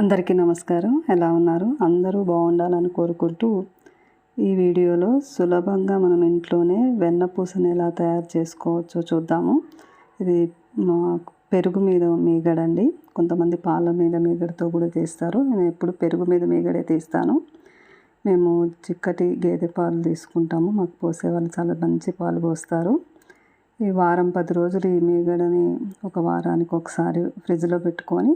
అందరికీ నమస్కారం. ఎలా ఉన్నారు? అందరూ బాగుండాలని కోరుకుంటూ ఈ వీడియోలో సులభంగా మనం ఇంట్లోనే వెన్నపూసని ఎలా తయారు చేసుకోవచ్చో చూద్దాము. ఇది మా పెరుగు మీద మీగడండి. కొంతమంది పాల మీద మీగడతో కూడా తీస్తారు. నేను ఎప్పుడు పెరుగు మీద మీగడే తీస్తాను. మేము చిక్కటి గేదె పాలు తీసుకుంటాము. మాకు పోసే వాళ్ళు చాలా మంచి పాలు పోస్తారు. ఈ వారం పది రోజులు ఈ మీగడని ఒక వారానికి ఒకసారి ఫ్రిడ్జ్లో పెట్టుకొని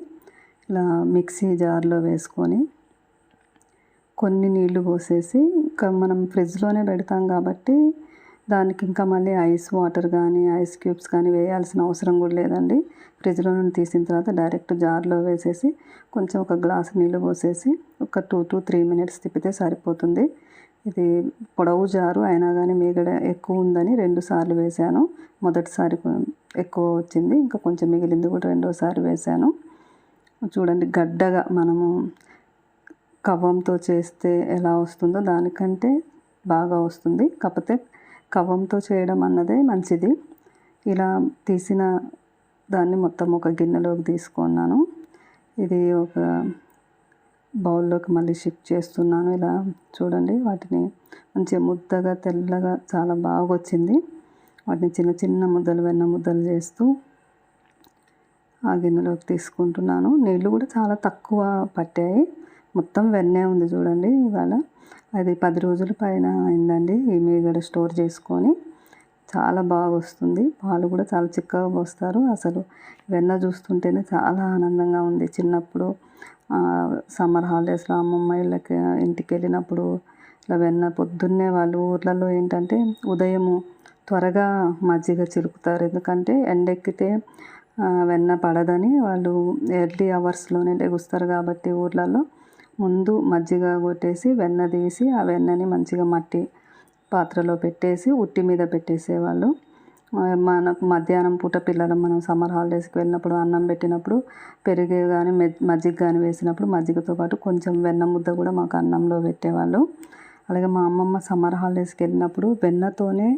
ఇలా మిక్సీ జార్లో వేసుకొని కొన్ని నీళ్ళు పోసేసి ఇంకా మనం ఫ్రిడ్జ్లోనే పెడతాం కాబట్టి దానికి ఇంకా మళ్ళీ ఐస్ వాటర్ కానీ ఐస్ క్యూబ్స్ కానీ వేయాల్సిన అవసరం కూడా లేదండి. ఫ్రిడ్జ్లో నుండి తీసిన తర్వాత డైరెక్ట్ జార్లో వేసేసి కొంచెం ఒక గ్లాస్ నీళ్ళు పోసేసి ఒక టూ టు త్రీ మినిట్స్ తిప్పితే సరిపోతుంది. ఇది పొడవు జారు అయినా కానీ మిగడ ఎక్కువ ఉందని రెండు సార్లు వేసాను. మొదటిసారి ఎక్కువ వచ్చింది ఇంకా కొంచెం మిగిలింది కూడా రెండోసారి వేసాను. చూడండి గడ్డగా మనము కవ్వంతో చేస్తే ఎలా వస్తుందో దానికంటే బాగా వస్తుంది. కాకపోతే కవ్వంతో చేయడం అన్నదే మంచిది. ఇలా తీసిన దాన్ని మొత్తం ఒక గిన్నెలోకి తీసుకున్నాను. ఇది ఒక బౌల్లోకి మళ్ళీ షిఫ్ట్ చేస్తున్నాను. ఇలా చూడండి వాటిని మంచిగా ముద్దగా తెల్లగా చాలా బాగా వచ్చింది. వాటిని చిన్న చిన్న ముద్దలు వెన్న ముద్దలు చేస్తూ ఆ గిన్నెలోకి తీసుకుంటున్నాను. నీళ్ళు కూడా చాలా తక్కువ పట్టాయి. మొత్తం వెన్నే ఉంది చూడండి ఇవాళ. అది పది రోజుల పైన అయిందండి. ఈ మీగడ స్టోర్ చేసుకొని చాలా బాగా వస్తుంది. పాలు కూడా చాలా చిక్కగా పోస్తారు. అసలు వెన్న చూస్తుంటేనే చాలా ఆనందంగా ఉంది. చిన్నప్పుడు సమ్మర్ హాలిడేస్లో అమ్మమ్మ ఇళ్ళకి ఇంటికి వెళ్ళినప్పుడు ఇలా వెన్న పొద్దున్నే వాళ్ళు ఊర్లలో ఏంటంటే ఉదయము త్వరగా మజ్జిగ చిలుకుతారు ఎందుకంటే ఎండెక్కితే వెన్న పడదని వాళ్ళు ఎర్లీ అవర్స్లోనే లెగుస్తారు కాబట్టి ఊర్లలో. ముందు మజ్జిగ కొట్టేసి వెన్న తీసి ఆ వెన్నని మంచిగా మట్టి పాత్రలో పెట్టేసి ఉట్టి మీద పెట్టేసేవాళ్ళు. మనకు మధ్యాహ్నం పూట పిల్లలు మనం సమ్మర్ హాలిడేస్కి వెళ్ళినప్పుడు అన్నం పెట్టినప్పుడు పెరుగు కానీ మజ్జిగ కానీ వేసినప్పుడు మజ్జిగతో పాటు కొంచెం వెన్న ముద్ద కూడా మాకు అన్నంలో పెట్టేవాళ్ళు. అలాగే మా అమ్మమ్మ సమ్మర్ హాలిడేస్కి వెళ్ళినప్పుడు వెన్నతోనే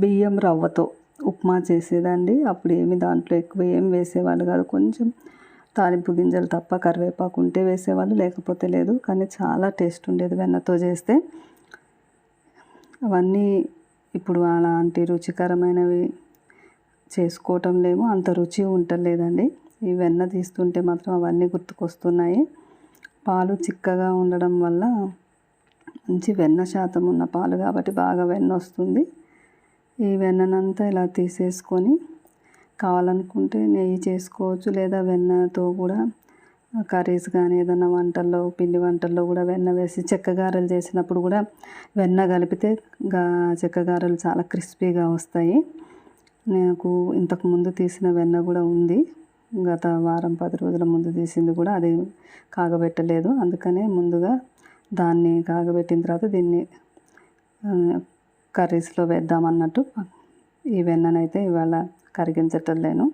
బియ్యం రవ్వతో ఉప్మా చేసేదండి. అప్పుడు ఏమి దాంట్లో ఎక్కువ ఏం వేసేవాళ్ళు కాదు. కొంచెం తాలింపు గింజలు తప్ప కరివేపాకు ఉంటే వేసేవాళ్ళు లేకపోతే లేదు. కానీ చాలా టేస్ట్ ఉండేది వెన్నతో చేస్తే. అవన్నీ ఇప్పుడు అలాంటి రుచికరమైనవి చేసుకోవటం లేము. అంత రుచి ఉండలేదండి ఈ వెన్న తీస్తుంటే మాత్రం అవన్నీ గుర్తుకొస్తున్నాయి. పాలు చిక్కగా ఉండడం వల్ల మంచి వెన్న శాతం ఉన్న పాలు కాబట్టి బాగా వెన్న వస్తుంది ఈ వెన్ననంతా ఇలా తీసేసుకొని కావాలనుకుంటే నెయ్యి చేసుకోవచ్చు లేదా వెన్నతో కూడా కర్రీస్ కానీ ఏదైనా వంటల్లో పిండి వంటల్లో కూడా వెన్న వేసి చెక్కగారెలు చేసినప్పుడు కూడా వెన్న కలిపితే గా చెక్కగారెలు చాలా క్రిస్పీగా వస్తాయి. నాకు ఇంతకు ముందు తీసిన వెన్న కూడా ఉంది. గత వారం పది రోజుల ముందు తీసింది కూడా అది కాగబెట్టలేదు. అందుకనే ముందుగా దాన్ని కాగబెట్టిన తర్వాత దీన్ని కర్రీస్లో వేద్దామన్నట్టు ఈ వెన్ననైతే ఇవాళ కరిగించటం లేను.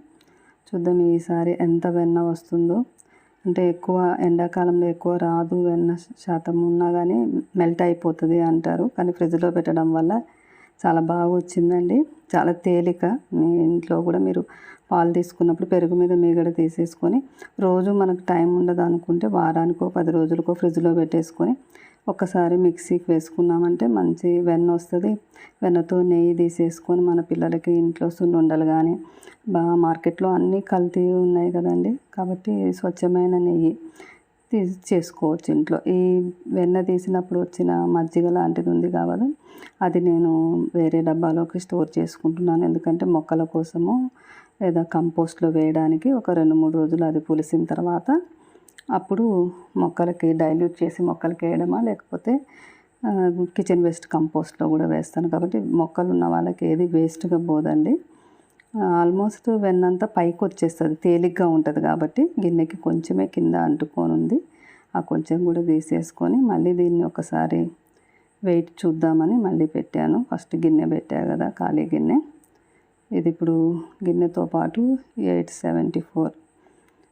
చూద్దాం ఈసారి ఎంత వెన్న వస్తుందో. అంటే ఎక్కువ ఎండాకాలంలో ఎక్కువ రాదు వెన్న శాతం ఉన్నా కానీ మెల్ట్ అయిపోతుంది అంటారు. కానీ ఫ్రిడ్జ్లో పెట్టడం వల్ల చాలా బాగా వచ్చిందండి. చాలా తేలిక. మీ ఇంట్లో కూడా మీరు పాలు తీసుకున్నప్పుడు పెరుగు మీద మీగడ తీసేసుకొని రోజు మనకు టైం ఉండదు అనుకుంటే వారానికో పది రోజులకో ఫ్రిడ్జ్లో పెట్టేసుకొని ఒకసారి మిక్సీకి వేసుకున్నామంటే మంచి వెన్న వస్తుంది. వెన్నతో నెయ్యి తీసేసుకొని మన పిల్లలకి ఇంట్లో సున్నుండలు కానీ బాగా మార్కెట్లో అన్నీ కల్తీ ఉన్నాయి కదండి. కాబట్టి స్వచ్ఛమైన నెయ్యి తీసి చేసుకోవచ్చు ఇంట్లో. ఈ వెన్న తీసినప్పుడు వచ్చిన మజ్జిగ లాంటిది ఉంది కాబట్టి అది నేను వేరే డబ్బాలోకి స్టోర్ చేసుకుంటున్నాను. ఎందుకంటే మొక్కల కోసము లేదా కంపోస్ట్లో వేయడానికి ఒక రెండు మూడు రోజులు అది పులిసిన తర్వాత అప్పుడు మొక్కలకి డైల్యూట్ చేసి మొక్కలకి వేయడమా? లేకపోతే కిచెన్ వేస్ట్ కంపోస్ట్లో కూడా వేస్తాను. కాబట్టి మొక్కలు ఉన్న వాళ్ళకి ఏది వేస్ట్గా పోదండి. ఆల్మోస్ట్ వెన్నంతా పైకి వచ్చేస్తుంది. తేలిగ్గా ఉంటుంది కాబట్టి గిన్నెకి కొంచెమే కింద అంటుకొని ఉంది. ఆ కొంచెం కూడా తీసేసుకొని మళ్ళీ దీన్ని ఒకసారి వెయిట్ చూద్దామని మళ్ళీ పెట్టాను. ఫస్ట్ గిన్నె పెట్టా కదా ఖాళీ గిన్నె. ఇది ఇప్పుడు గిన్నెతో పాటు ఎయిట్ సెవెంటీ ఫోర్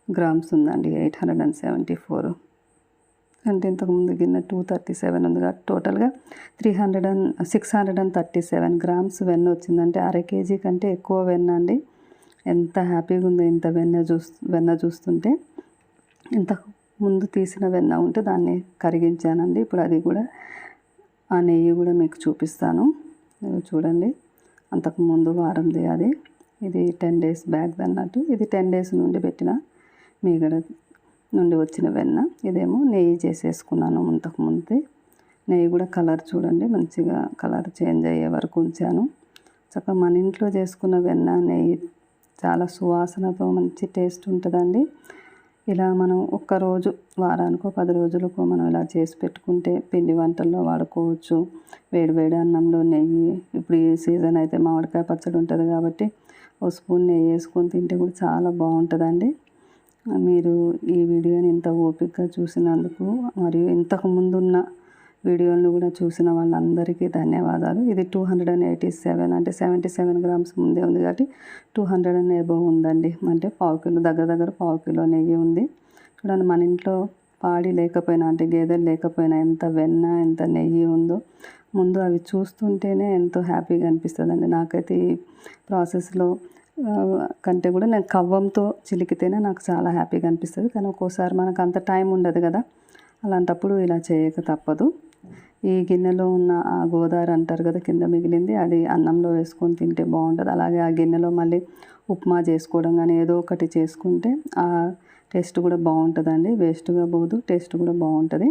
గ్రామ్స్ ఉందండి eight hundred and seventy four. అంటే ఇంతకుముందు గిన్నె టూ థర్టీ సెవెన్ ఉంది టోటల్గా three hundred and six hundred and thirty seven grams వెన్న వచ్చిందంటే అర కేజీ కంటే ఎక్కువ వెన్న అండి. ఎంత హ్యాపీగా ఉందో ఇంత వెన్న చూస్తూ వెన్న చూస్తుంటే. ఇంతకు ముందు తీసిన వెన్న ఉంటే దాన్ని కరిగించానండి ఇప్పుడు అది కూడా ఆ నెయ్యి కూడా మీకు చూపిస్తాను. చూడండి అంతకు ముందు వారంది అది. ఇది టెన్ డేస్ బ్యాక్ అన్నట్టు. ఇది టెన్ డేస్ నుండి పెట్టిన మీగడ నుండి వచ్చిన వెన్న. ఇదేమో నెయ్యి చేసేసుకున్నాను ముందే. నెయ్యి కూడా కలర్ చూడండి మంచిగా కలర్ చేంజ్ అయ్యే వరకు ఉంచాను. చక్కగా మన ఇంట్లో చేసుకున్న వెన్న నెయ్యి చాలా సువాసనతో మంచి టేస్ట్ ఉంటుందండి. ఇలా మనం ఒక్కరోజు వారానికో పది రోజులకో మనం ఇలా చేసి పెట్టుకుంటే పిండి వంటల్లో వాడుకోవచ్చు. వేడి వేడి అన్నంలో నెయ్యి ఇప్పుడు ఈ సీజన్ అయితే మామిడికాయ పచ్చడి ఉంటుంది కాబట్టి ఓ స్పూన్ నెయ్యి వేసుకొని తింటే కూడా చాలా బాగుంటుందండి. మీరు ఈ వీడియోని ఇంత ఓపికగా చూసినందుకు మరియు ఇంతకు ముందున్న వీడియోలను కూడా చూసిన వాళ్ళందరికీ ధన్యవాదాలు. ఇది two hundred and eighty seven అంటే సెవెంటీ సెవెన్ గ్రామ్స్ ముందే ఉంది కాబట్టి టూ హండ్రెడ్ అండ్ ఎబో ఉందండి. అంటే పావు కిలో దగ్గర దగ్గర పావు కిలో నెయ్యి ఉంది. చూడండి మన ఇంట్లో పాడి లేకపోయినా అంటే గేదెలు లేకపోయినా ఎంత వెన్న ఎంత నెయ్యి ఉందో ముందు అవి చూస్తుంటేనే ఎంతో హ్యాపీగా అనిపిస్తుంది అండి నాకైతే ఈ ప్రాసెస్లో కంటే కూడా నేను కవ్వంతో చిలికితేనే నాకు చాలా హ్యాపీగా అనిపిస్తుంది. కానీ ఒక్కోసారి మనకు అంత టైం ఉండదు కదా. అలాంటప్పుడు ఇలా చేయక తప్పదు. ఈ గిన్నెలో ఉన్న ఆ గోదావరి అంటారు కదా కింద మిగిలింది అది అన్నంలో వేసుకొని తింటే బాగుంటుంది. అలాగే ఆ గిన్నెలో మళ్ళీ ఉప్మా చేసుకోవడం కానీ ఏదో ఒకటి చేసుకుంటే ఆ టేస్ట్ కూడా బాగుంటుందండి. వేస్ట్గా పోదు టేస్ట్ కూడా బాగుంటుంది.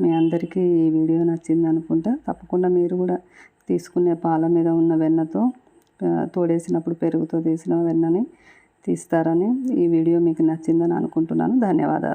మీ అందరికీ ఈ వీడియో నచ్చింది అనుకుంటా. తప్పకుండా మీరు కూడా తీసుకునే పాల మీద ఉన్న వెన్నతో తోడేసినప్పుడు పెరుగుతో తీసిన వెన్నని తీస్తారని ఈ వీడియో మీకు నచ్చిందని అనుకుంటున్నాను. ధన్యవాదాలు.